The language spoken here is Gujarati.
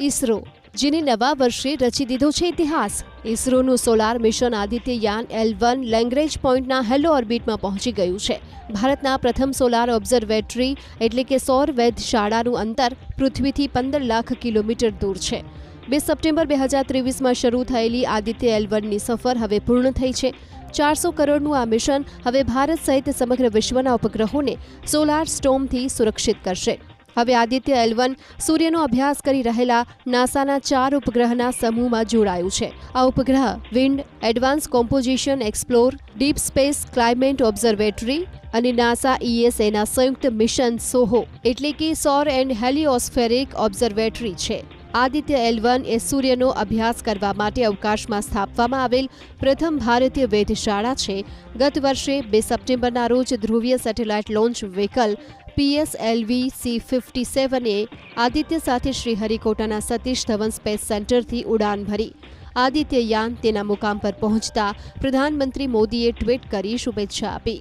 ઇસરો, જેને નવા વર્ષે રચી દીધો છે ઇતિહાસ. ઇસરોનું સોલાર મિશન આદિત્ય યાન એલ વન લેંગ્રેજ પોઈન્ટના હેલો ઓર્બિટમાં પહોંચી ગયું છે. ભારતના પ્રથમ સોલાર ઓબ્ઝર્વેટરી એટલે કે સૌર વેધશાળાનું અંતર પૃથ્વીથી પંદર લાખ કિલોમીટર દૂર છે. બે સપ્ટેમ્બર બે હજાર ત્રેવીસમાં શરૂ થયેલી આદિત્ય એલ વનની સફર હવે પૂર્ણ થઈ છે. ચારસો કરોડનું આ મિશન હવે ભારત સહિત સમગ્ર વિશ્વના ઉપગ્રહોને સોલાર સ્ટોમથી સુરક્ષિત કરશે. હવે આદિત્ય એલવન સૂર્યનો અભ્યાસ કરી રહેલા નાસાના ચાર ઉપગ્રહના સમૂહમાં જોડાયું છે. આ ઉપગ્રહ wind, advance composition explorer, deep space climate observatory અને નાસા ઈએસએના સંયુક્ત મિશન સોહો એટલે કે સૌર એન્ડ હેલિઓસ્ફેરિક ઓબ્ઝર્વેટરી છે. આદિત્ય એલ વન એ સૂર્યનો અભ્યાસ કરવા માટે અવકાશમાં સ્થાપવામાં આવેલ પ્રથમ ભારતીય વેધશાળા છે. ગત વર્ષે બે સપ્ટેમ્બરના રોજ ધ્રુવીય satellite launch vehicle PSLV C fifty સેવને Aditya સાથે શ્રીહરિકોટાના સતીશ ધવન સ્પેસ સેન્ટરથી ઉડાન ભરી. આદિત્ય યાન તેના મુકામ પર પહોંચતા પ્રધાનમંત્રી મોદીએ ટ્વીટ કરી શુભેચ્છા આપી.